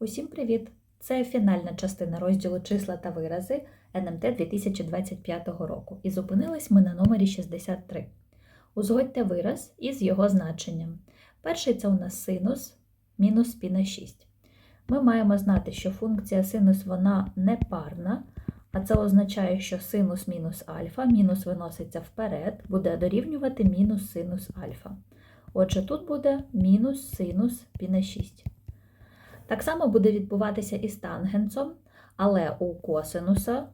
Усім привіт! Це фінальна частина розділу числа та вирази НМТ 2025 року. І зупинились ми на номері 63. Узгодьте вираз із його значенням. Перший це у нас синус мінус пі на 6. Ми маємо знати, що функція синус вона не парна, а це означає, що синус мінус альфа, мінус виноситься вперед, буде дорівнювати мінус синус альфа. Отже, тут буде мінус синус пі на 6. Так само буде відбуватися і з тангенсом, але у косинуса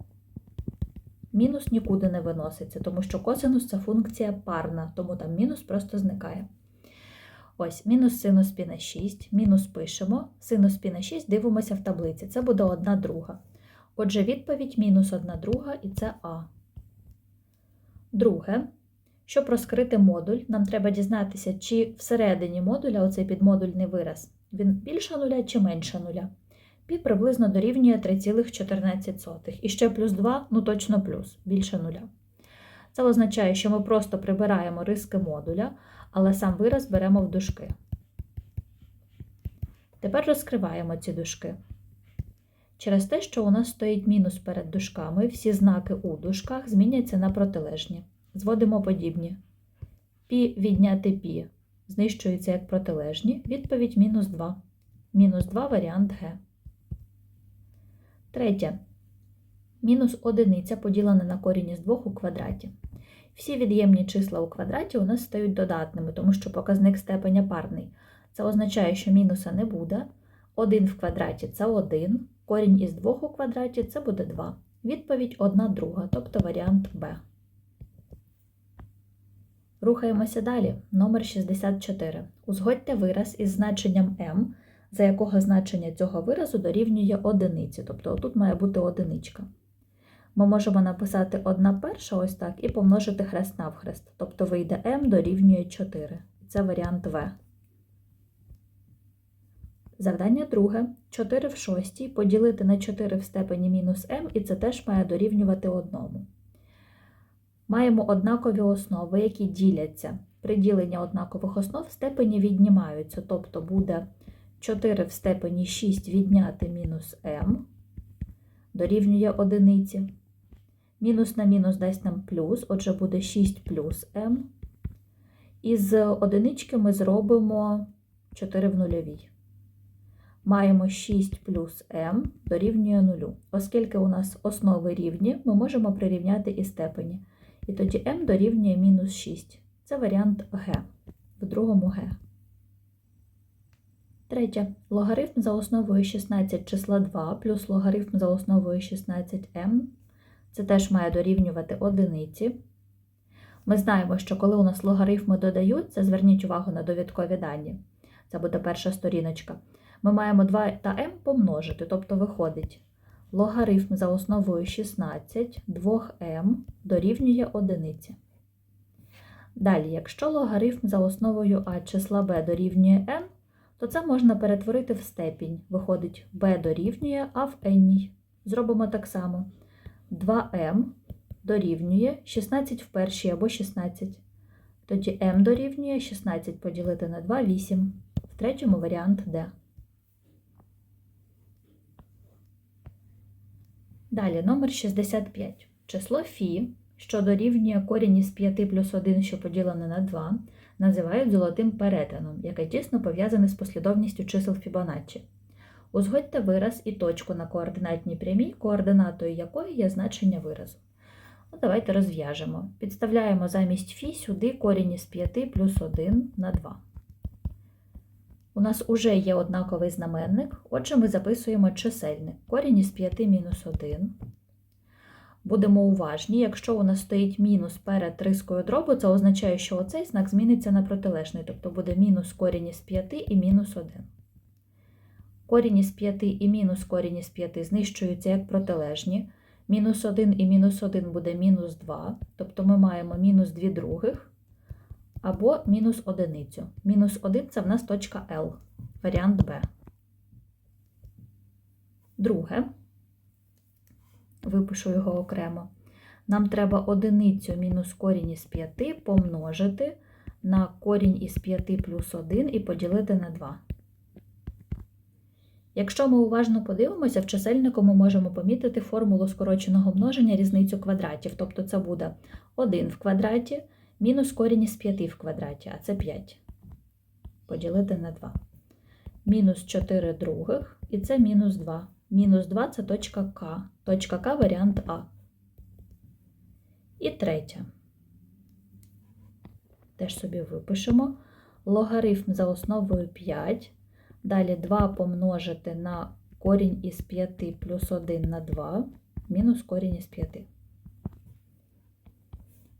мінус нікуди не виноситься, тому що косинус це функція парна, тому там мінус просто зникає. Ось, мінус синус пі на 6, мінус пишемо, синус пі на 6 дивимося в таблиці, це буде 1 друга. Отже, відповідь мінус 1 друга і це А. Друге, щоб розкрити модуль, нам треба дізнатися, чи всередині модуля оцей підмодульний вираз він більше нуля чи менше нуля. Пі приблизно дорівнює 3,14. І ще плюс 2, ну точно плюс, більше нуля. Це означає, що ми просто прибираємо риски модуля, але сам вираз беремо в дужки. Тепер розкриваємо ці дужки. Через те, що у нас стоїть мінус перед дужками, всі знаки у дужках зміняться на протилежні. Зводимо подібні. Пі відняти пі знищується як протилежні. Відповідь мінус 2. Мінус 2 варіант Г. Третє. Мінус одиниця поділена на корінь із 2 у квадраті. Всі від'ємні числа у квадраті у нас стають додатними, тому що показник степеня парний. Це означає, що мінуса не буде. 1 в квадраті це 1, корінь із 2 у квадраті це буде 2. Відповідь 1 друга, тобто варіант Б. Рухаємося далі. Номер 64. Узгодьте вираз із значенням m, за якого значення цього виразу дорівнює одиниці, тобто тут має бути одиничка. Ми можемо написати 1 перша ось так і помножити хрест навхрест, тобто вийде m дорівнює 4. Це варіант В. Завдання друге. 4 в шостій поділити на 4 в степені мінус m, і це теж має дорівнювати 1. Маємо однакові основи, які діляться. При діленні однакових основ степені віднімаються, тобто буде 4 в степені 6 відняти мінус m, дорівнює одиниці. Мінус на мінус дасть нам плюс, отже, буде 6 плюс m. І з одинички ми зробимо 4 в нульовій. Маємо 6 плюс m дорівнює 0. Оскільки у нас основи рівні, ми можемо прирівняти і степені. І тоді m дорівнює мінус 6. Це варіант Г. В другому Г. Третє. Логарифм за основою 16 числа 2 плюс логарифм за основою 16m. Це теж має дорівнювати одиниці. Ми знаємо, що коли у нас логарифми додаються, зверніть увагу на довідкові дані. Це буде перша сторіночка. Ми маємо 2 та m помножити, тобто виходить логарифм за основою 16 2m дорівнює 1. Далі, якщо логарифм за основою а числа b дорівнює n, то це можна перетворити в степінь. Виходить, b дорівнює а в n. Зробимо так само. 2m дорівнює 16 в першій або 16. Тоді m дорівнює 16 поділити на 2 8. В третьому варіант D. Далі, номер 65. Число Фі, що дорівнює корінь із 5 плюс 1, що поділене на 2, називають золотим перетином, яке тісно пов'язане з послідовністю чисел Фібоначчі. Узгодьте вираз і точку на координатній прямій, координатою якої є значення виразу. Ну, Давайте розв'яжемо. Підставляємо замість Фі сюди корінь із 5 плюс 1 на 2. У нас уже є однаковий знаменник, отже, ми записуємо чисельник. Корінь із 5 мінус 1. Будемо уважні, якщо у нас стоїть мінус перед рискою дробу, це означає, що оцей знак зміниться на протилежний, тобто буде мінус корінь із 5 і мінус 1. Корінь із 5 і мінус корінь із 5 знищуються як протилежні. Мінус 1 і мінус 1 буде мінус 2, тобто ми маємо мінус 2 других або мінус одиницю. Мінус 1 це в нас точка L, варіант Б. Друге, випишу його окремо. Нам треба одиницю мінус корінь із 5 помножити на корінь із 5 плюс 1 і поділити на 2. Якщо ми уважно подивимося, в чисельнику ми можемо помітити формулу скороченого множення різницю квадратів. Тобто це буде 1 в квадраті мінус корінь із 5 в квадраті, а це 5. Поділити на 2. Мінус 4 других, і це мінус 2. Мінус 2 це точка К. Точка К варіант А. І третє. Теж собі випишемо. Логарифм за основою 5. Далі 2 помножити на корінь із 5 плюс 1 на 2, мінус корінь із 5.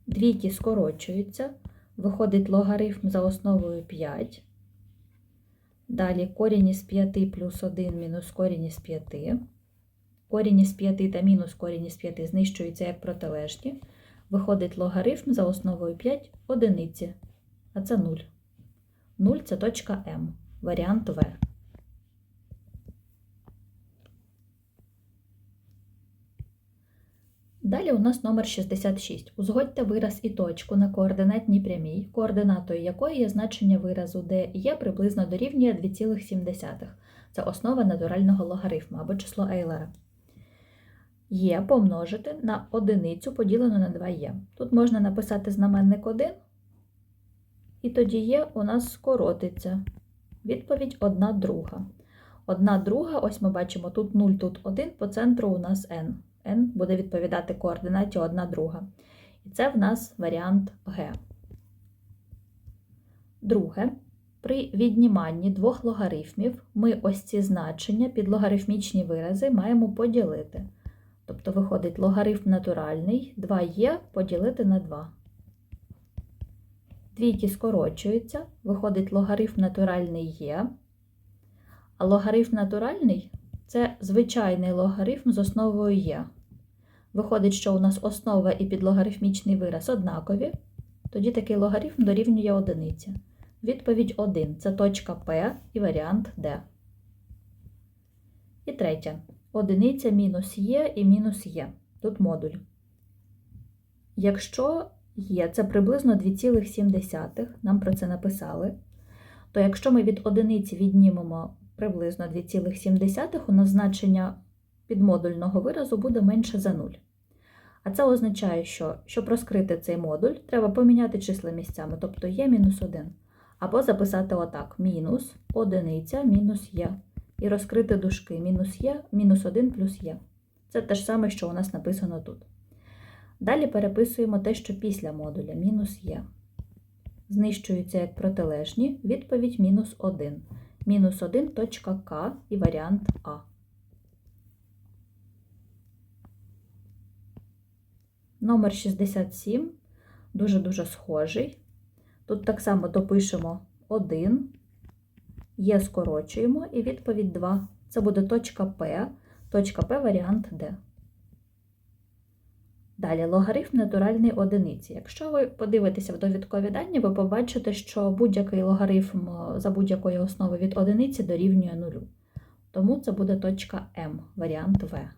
Двійки скорочуються. Виходить логарифм за основою 5. Далі корінь із 5 плюс 1 мінус корінь із 5. Корінь із 5 та мінус корінь із 5 знищуються як протилежні. Виходить логарифм за основою 5 одиниці, а це 0. 0 це точка М, варіант В. Далі у нас номер 66. Узгодьте вираз і точку на координатній прямій, координатою якої є значення виразу, де є приблизно дорівнює 2,7. Це основа натурального логарифму або число Ейлера. Є помножити на одиницю поділену на 2є. Тут можна написати знаменник 1, і тоді є у нас скоротиться. Відповідь 1 друга. 1 друга, ось ми бачимо, тут 0, тут 1, по центру у нас n. n буде відповідати координаті 1 друга. І це в нас варіант Г. Друге. При відніманні двох логарифмів ми ось ці значення під логарифмічні вирази маємо поділити. Тобто виходить логарифм натуральний 2є поділити на 2. Двійки скорочуються, виходить логарифм натуральний є. А логарифм натуральний це звичайний логарифм з основою є. Виходить, що у нас основа і підлогарифмічний вираз однакові, тоді такий логарифм дорівнює одиниці. Відповідь 1 це точка П і варіант Д. І третє. Одиниця мінус є і мінус є. Тут модуль. Якщо є, це приблизно 2,7, нам про це написали, то якщо ми від одиниці віднімемо приблизно 2,7, у нас значення підмодульного виразу буде менше за 0. А це означає, що щоб розкрити цей модуль, треба поміняти числа місцями, тобто є мінус 1. Або записати отак: мінус одиниця мінус є. І розкрити дужки мінус є, мінус 1 плюс є. Це те ж саме, що у нас написано тут. Далі переписуємо те, що після модуля мінус є. Знищуються як протилежні, відповідь мінус 1. Мінус 1 точка і варіант А. Номер 67 дуже-дуже схожий. Тут так само допишемо 1, є скорочуємо і відповідь 2. Це буде точка П, точка П варіант Д. Далі логарифм натуральний одиниці. Якщо ви подивитеся в довідкові дані, ви побачите, що будь-який логарифм за будь-якої основи від одиниці дорівнює нулю. Тому це буде точка М, варіант В.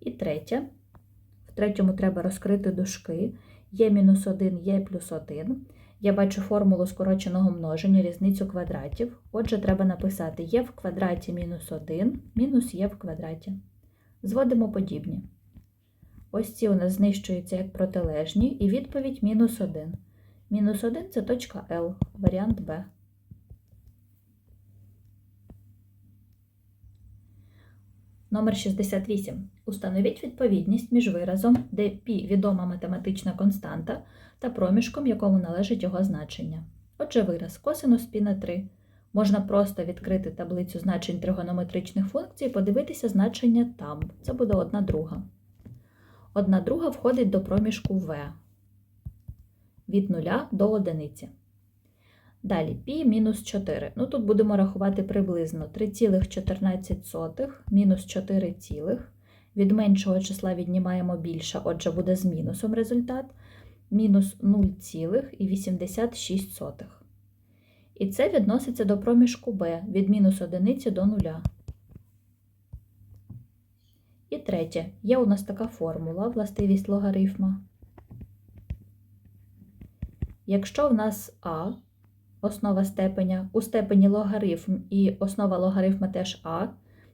І третє. Третьому треба розкрити дужки. Є мінус 1, є плюс 1. Я бачу формулу скороченого множення, різницю квадратів. Отже, треба написати є в квадраті мінус 1, мінус є в квадраті. Зводимо подібні. Ось ці у нас знищуються як протилежні, і відповідь мінус 1. Мінус 1 це точка L, варіант Б. Номер 68. Установіть відповідність між виразом, де π відома математична константа, та проміжком, якому належить його значення. Отже, вираз косинус π на 3. Можна просто відкрити таблицю значень тригонометричних функцій і подивитися значення там. Це буде одна друга. Одна друга входить до проміжку В від 0 до 1. Далі π мінус 4. Ну, тут будемо рахувати приблизно 3,14 мінус 4, цілих. від меншого числа віднімаємо більше, отже, буде з мінусом результат. Мінус 0,86. І це відноситься до проміжку b від мінус 1 до 0. І третє. Є у нас така формула, властивість логарифма. Якщо в нас А основа степеня, у степені логарифм і основа логарифма теж А.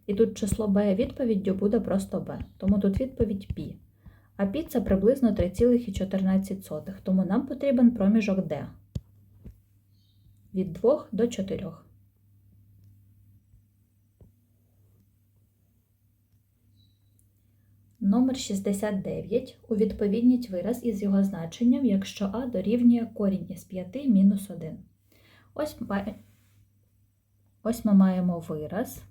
І тут число b відповіддю буде просто b. Тому тут відповідь π. А π це приблизно 3,14, тому нам потрібен проміжок d від 2 до 4. Номер 69. У відповідніть вираз із його значенням, якщо а дорівнює корінь із 5 мінус 1. Ось, ось ми маємо вираз.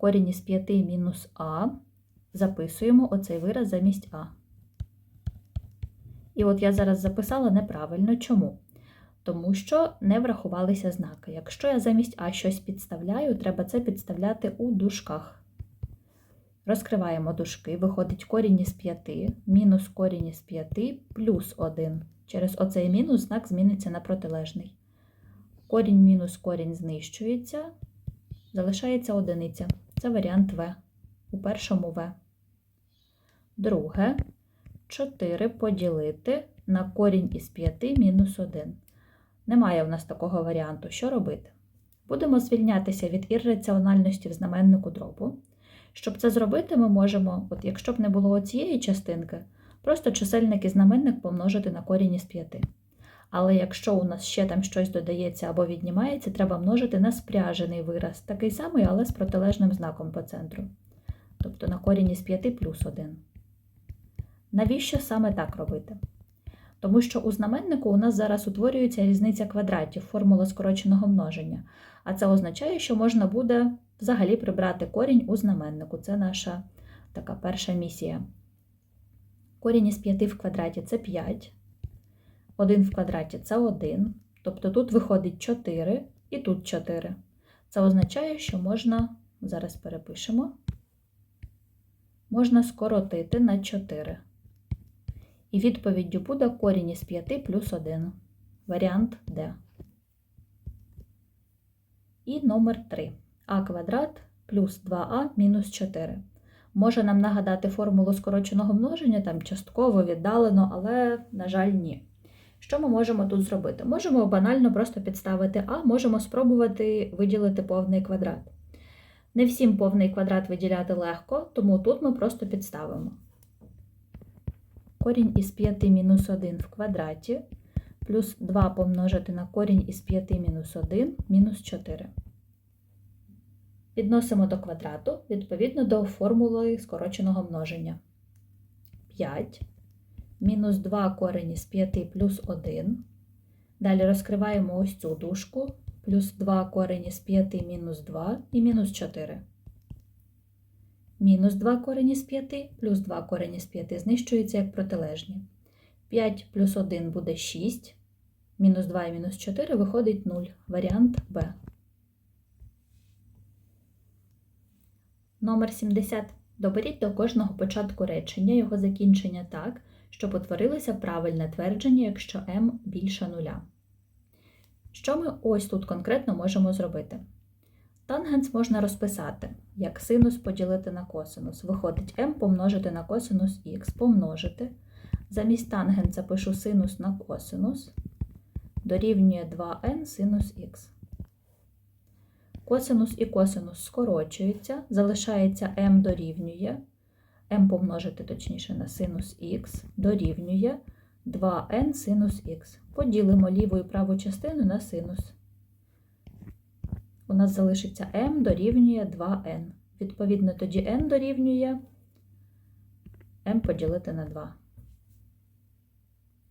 Корінь із 5 мінус а. Записуємо оцей вираз замість а. І от я зараз записала неправильно. Чому? Тому що не врахувалися знаки. Якщо я замість а щось підставляю, треба це підставляти у дужках. Розкриваємо дужки, виходить корінь із 5, мінус корінь із 5 плюс 1. Через оцей мінус знак зміниться на протилежний. Корінь мінус корінь знищується, залишається одиниця. Це варіант В. У першому В. Друге. 4 поділити на корінь із 5 мінус 1. Немає в нас такого варіанту. Що робити? Будемо звільнятися від ірраціональності в знаменнику дробу. Щоб це зробити, ми можемо, от якщо б не було цієї частинки, просто чисельник і знаменник помножити на корінь із 5. Але якщо у нас ще там щось додається або віднімається, треба множити на спряжений вираз, такий самий, але з протилежним знаком по центру. Тобто на корінь із 5 плюс 1. Навіщо саме так робити? Тому що у знаменнику у нас зараз утворюється різниця квадратів, формула скороченого множення. А це означає, що можна буде взагалі прибрати корінь у знаменнику. Це наша така перша місія. Корінь із 5 в квадраті це 5. 1 в квадраті це 1. Тобто тут виходить 4 і тут 4. Це означає, що можна, зараз перепишемо, можна скоротити на 4. І відповіддю буде корінь із 5 плюс 1. Варіант Д. І номер 3. а квадрат плюс 2а мінус 4. Може нам нагадати формулу скороченого множення, там частково, віддалено, але, на жаль, ні. Що ми можемо тут зробити? Можемо банально просто підставити а, можемо спробувати виділити повний квадрат. Не всім повний квадрат виділяти легко, тому тут ми просто підставимо. Корінь із 5 мінус 1 в квадраті плюс 2 помножити на корінь із 5 мінус 1 мінус 4. Підносимо до квадрату відповідно до формули скороченого множення. 5 мінус 2 корінь із 5 плюс 1. Далі розкриваємо ось цю дужку, плюс 2 корінь із 5 мінус 2 і мінус 4. Мінус 2 корінь із 5 плюс 2 корінь із 5 знищується як протилежні. 5 плюс 1 буде 6. Мінус 2 і мінус 4 виходить 0. Варіант Б. Номер 70. Доберіть до кожного початку речення його закінчення так, щоб утворилося правильне твердження, якщо m більше нуля. Що ми ось тут конкретно можемо зробити? Тангенс можна розписати, як синус поділити на косинус. Виходить m помножити на косинус х, помножити. Замість тангенса пишу синус на косинус, дорівнює 2n синус х. Косинус і косинус скорочуються, залишається m дорівнює, m помножити точніше на синус х, дорівнює 2n синус х. Поділимо ліву і праву частину на синус. У нас залишиться m дорівнює 2n. Відповідно, тоді n дорівнює m поділити на 2.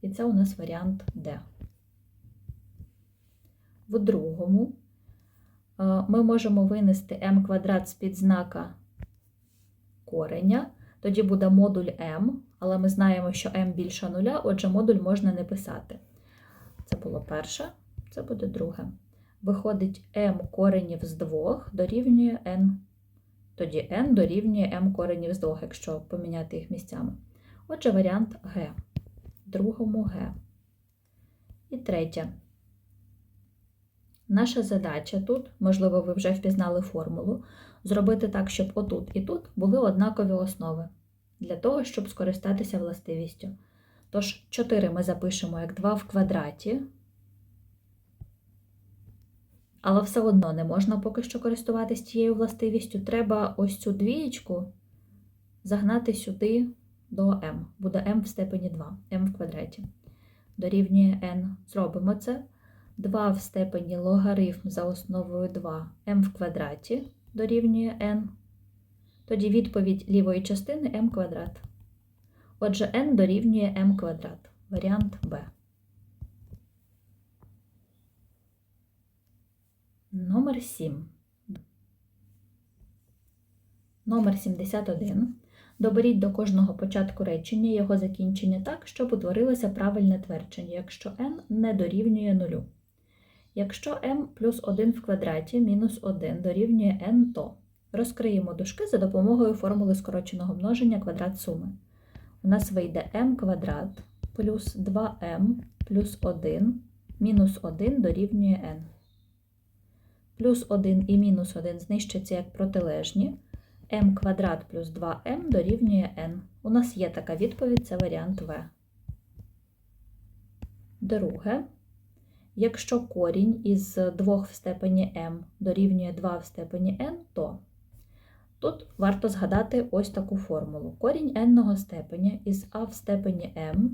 І це у нас варіант D. В другому ми можемо винести m квадрат з-під знака кореня. Тоді буде модуль m, але ми знаємо, що m більше нуля, отже, модуль можна не писати. Це було перше, це буде друге. Виходить m коренів з 2 дорівнює n. Тоді n дорівнює m коренів з 2, якщо поміняти їх місцями. Отже, варіант Г. Другому Г. І третє. Наша задача тут, можливо, ви вже впізнали формулу, зробити так, щоб отут і тут були однакові основи, для того, щоб скористатися властивістю. Тож, 4 ми запишемо як 2 в квадраті. Але все одно не можна поки що користуватись цією властивістю. Треба ось цю двієчку загнати сюди до m. Буде m в степені 2, m в квадраті. Дорівнює n. Зробимо це. 2 в степені логарифм за основою 2 m в квадраті дорівнює n. Тоді відповідь лівої частини m квадрат. Отже, n дорівнює m квадрат. Варіант Б. Номер 7. Номер 71. Доберіть до кожного початку речення його закінчення так, щоб утворилося правильне твердження, якщо n не дорівнює нулю. Якщо m плюс 1 в квадраті мінус 1 дорівнює n, то розкриємо дужки за допомогою формули скороченого множення квадрат суми. У нас вийде m квадрат плюс 2m плюс 1 мінус 1 дорівнює n. Плюс 1 і мінус 1 знищаться як протилежні. m квадрат плюс 2m дорівнює n. У нас є така відповідь, це варіант В. Друге. Якщо корінь із 2 в степені m дорівнює 2 в степені n, то тут варто згадати ось таку формулу. Корінь n степеня із а в степені m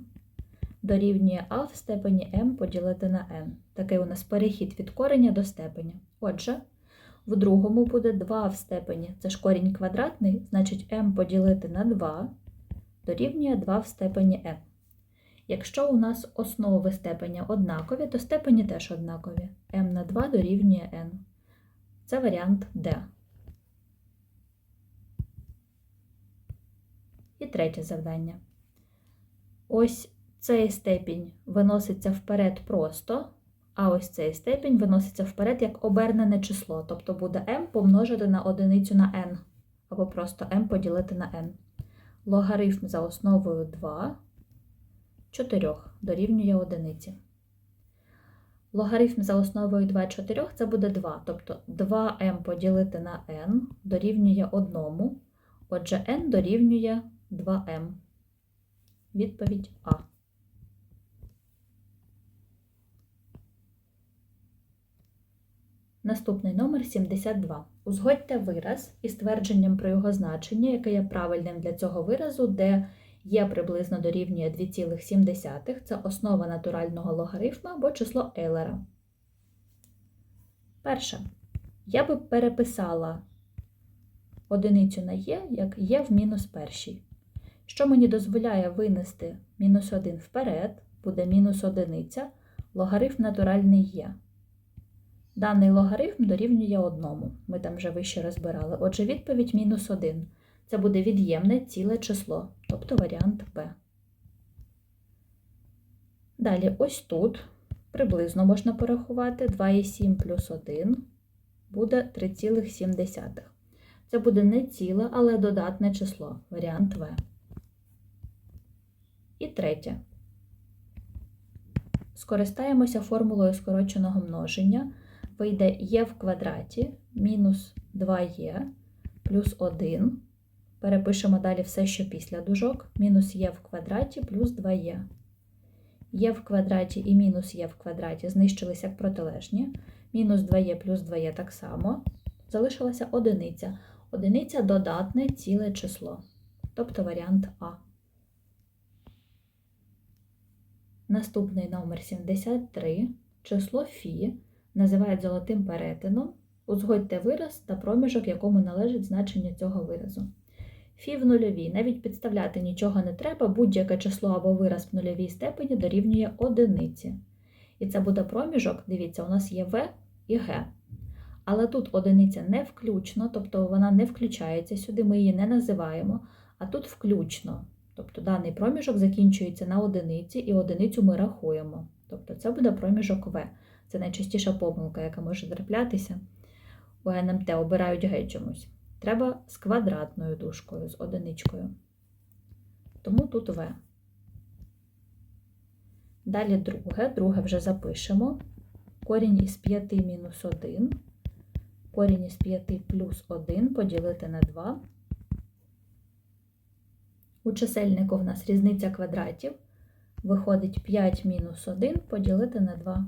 дорівнює а в степені m поділити на n. Такий у нас перехід від кореня до степеня. Отже, в другому буде 2 в степені, це ж корінь квадратний, значить m поділити на 2 дорівнює 2 в степені n. Якщо у нас основи степеня однакові, то степені теж однакові. m на 2 дорівнює n. Це варіант D. І третє завдання. Ось цей степінь виноситься вперед просто, а ось цей степінь виноситься вперед як обернене число, тобто буде m помножити на одиницю на n, або просто m поділити на n. Логарифм за основою 2 4 дорівнює одиниці. Логарифм за основою 2 4 це буде 2, тобто 2m поділити на n дорівнює 1, отже n дорівнює 2m. Відповідь А. Наступний номер 72. Узгодьте вираз із твердженням про його значення, яке є правильним для цього виразу, де є приблизно дорівнює 2,7. Це основа натурального логарифма або число Ейлера. Перше. Я би переписала одиницю на є, як є в мінус першій. Що мені дозволяє винести мінус 1 вперед, буде мінус одиниця, логарифм натуральний є. Даний логарифм дорівнює одному. Ми там вже вище розбирали. Отже, відповідь мінус 1. Це буде від'ємне ціле число, тобто варіант Б. Далі, ось тут приблизно можна порахувати 2,7 плюс 1 буде 3,7. Це буде не ціле, але додатне число, варіант В. І третє. Скористаємося формулою скороченого множення. Вийде є в квадраті мінус 2є плюс 1. Перепишемо далі все, що після дужок. Мінус є в квадраті плюс 2є. Є в квадраті і мінус є в квадраті знищилися як протилежні. Мінус 2є плюс 2є так само. Залишилася одиниця. Одиниця додатне ціле число, тобто варіант А. Наступний номер 73. Число Фі називають золотим перетином. Узгодьте вираз та проміжок, якому належить значення цього виразу. Фі в нульовій. Навіть підставляти нічого не треба, будь-яке число або вираз в нульовій степені дорівнює одиниці. І це буде проміжок, дивіться, у нас є В і Г. Але тут одиниця не включно, тобто вона не включається сюди, ми її не називаємо, а тут включно. Тобто даний проміжок закінчується на одиниці, і одиницю ми рахуємо. Тобто це буде проміжок В. Це найчастіша помилка, яка може траплятися. У НМТ обирають Г чомусь. Треба з квадратною дужкою, з одиничкою. Тому тут В. Далі друге. Друге вже запишемо. Корінь із 5 мінус 1. Корінь із 5 плюс 1 поділити на 2. У чисельнику в нас різниця квадратів. Виходить 5 мінус 1 поділити на 2.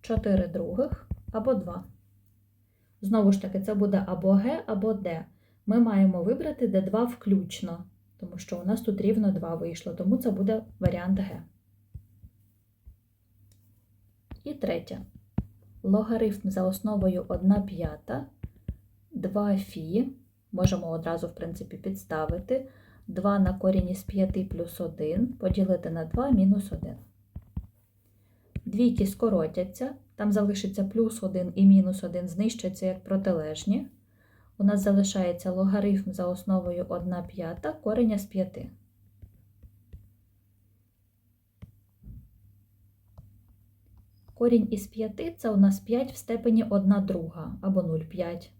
4 других або 2. Знову ж таки, це буде або Г, або Д. Ми маємо вибрати Д2 включно, тому що у нас тут рівно 2 вийшло, тому це буде варіант Г. І третє. Логарифм за основою 1 п'ята, 2 фі, можемо одразу, в принципі, підставити. 2 на корінь із 5 плюс 1 поділити на 2 мінус 1. Двійки скоротяться, там залишиться плюс 1 і мінус 1 знищаться як протилежні. У нас залишається логарифм за основою 1 п'ята кореня з 5. Корінь із 5 це у нас 5 в степені 1 друга або 0,5.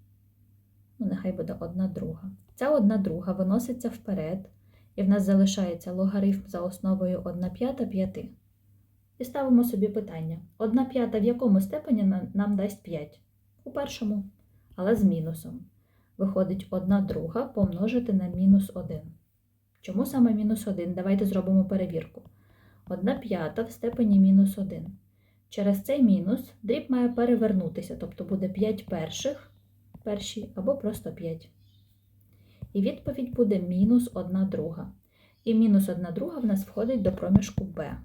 Ну, нехай буде 1 друга. Ця 1 друга виноситься вперед, і в нас залишається логарифм за основою 1 п'ята 5. І ставимо собі питання: 1 п'ята в якому степені нам дасть 5? У першому, але з мінусом. Виходить 1 друга помножити на мінус 1. Чому саме мінус 1? Давайте зробимо перевірку. 1 п'ята в степені мінус 1. Через цей мінус дріб має перевернутися, тобто буде 5 перших, перші або просто 5. І відповідь буде мінус 1 друга. І мінус 1 друга в нас входить до проміжку b.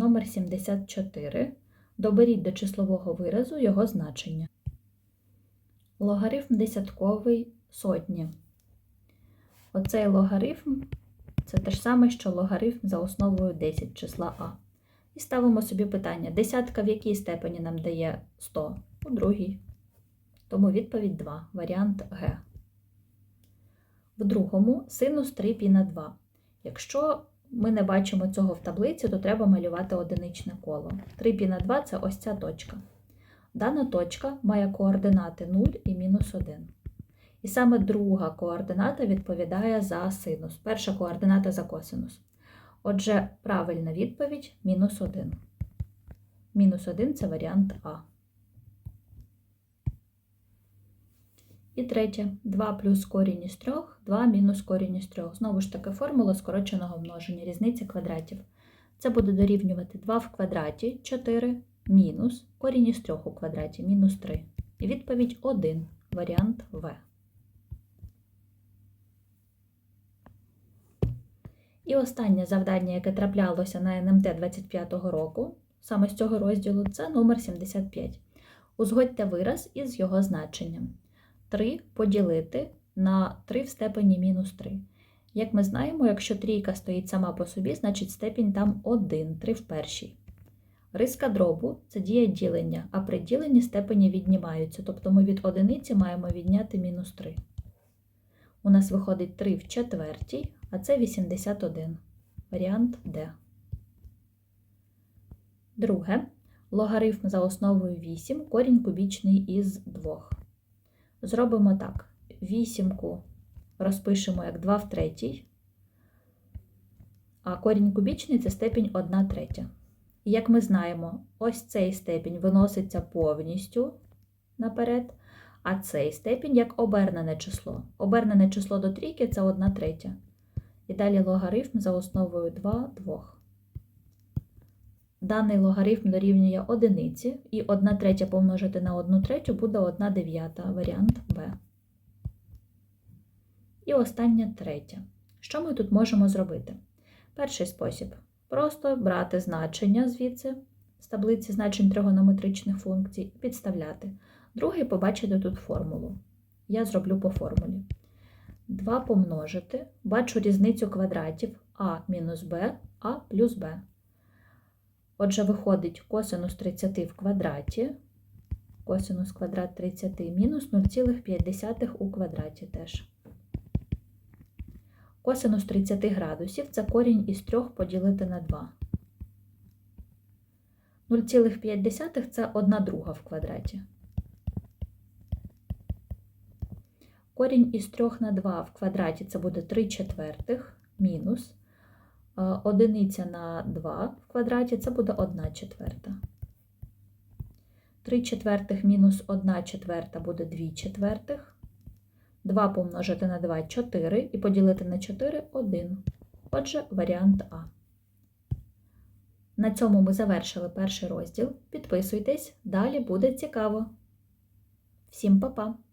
Номер 74. Доберіть до числового виразу його значення. Логарифм десятковий сотні. Оцей логарифм це те ж саме, що логарифм за основою 10 числа А. І ставимо собі питання: десятка в якій степені нам дає 100? У другій. Тому відповідь 2, варіант Г. В другому синус 3 пі на 2. Якщо ми не бачимо цього в таблиці, то треба малювати одиничне коло. 3 пі на 2 це ось ця точка. Дана точка має координати 0 і мінус 1. І саме друга координата відповідає за синус, перша координата за косинус. Отже, правильна відповідь мінус 1. Мінус 1 це варіант А. І третє. 2 плюс корінь із 3, 2 мінус корінь із 3. Знову ж таки, формула скороченого множення, різниці квадратів. Це буде дорівнювати 2 в квадраті 4 мінус корінь із 3 у квадраті мінус 3. І відповідь 1, варіант В. І останнє завдання, яке траплялося на НМТ 25-го року, саме з цього розділу, це номер 75. Узгодьте вираз із його значенням. 3 поділити на 3 в степені мінус 3. Як ми знаємо, якщо трійка стоїть сама по собі, значить степінь там 1, 3 в першій. Риска дробу це дія ділення, а при діленні степені віднімаються, тобто ми від одиниці маємо відняти мінус 3. У нас виходить 3 в четвертій, а це 81. Варіант Д. Друге. Логарифм за основою 8, корінь кубічний із 2. Зробимо так. Вісімку розпишемо як 2 в третій, а корінь кубічний це степінь 1 третя. І як ми знаємо, ось цей степінь виноситься повністю наперед, а цей степінь як обернене число. Обернене число до трійки це 1 третя. І далі логарифм за основою 2 2. Даний логарифм дорівнює одиниці, і 1 третя помножити на 1 третю буде 1 дев'ята, варіант Б. І остання третя. Що ми тут можемо зробити? Перший спосіб просто брати значення звідси з таблиці значень тригонометричних функцій і підставляти. Другий побачити тут формулу. Я зроблю по формулі. 2 помножити, бачу різницю квадратів а мінус b, а плюс b. Отже, виходить косинус 30 в квадраті, косинус квадрат 30 мінус 0,5 у квадраті теж. Косинус 30 градусів це корінь із 3 поділити на 2. 0,5 це 1 друга в квадраті. Корінь із 3 на 2 в квадраті це буде 3 четвертих мінус одиниця на 2 в квадраті це буде 1 четверта. 3 четвертих мінус 1 четверта буде 2 четвертих. 2 помножити на 2 4 і поділити на 4 1. Отже, варіант А. На цьому ми завершили перший розділ. Підписуйтесь, далі буде цікаво. Всім па-па!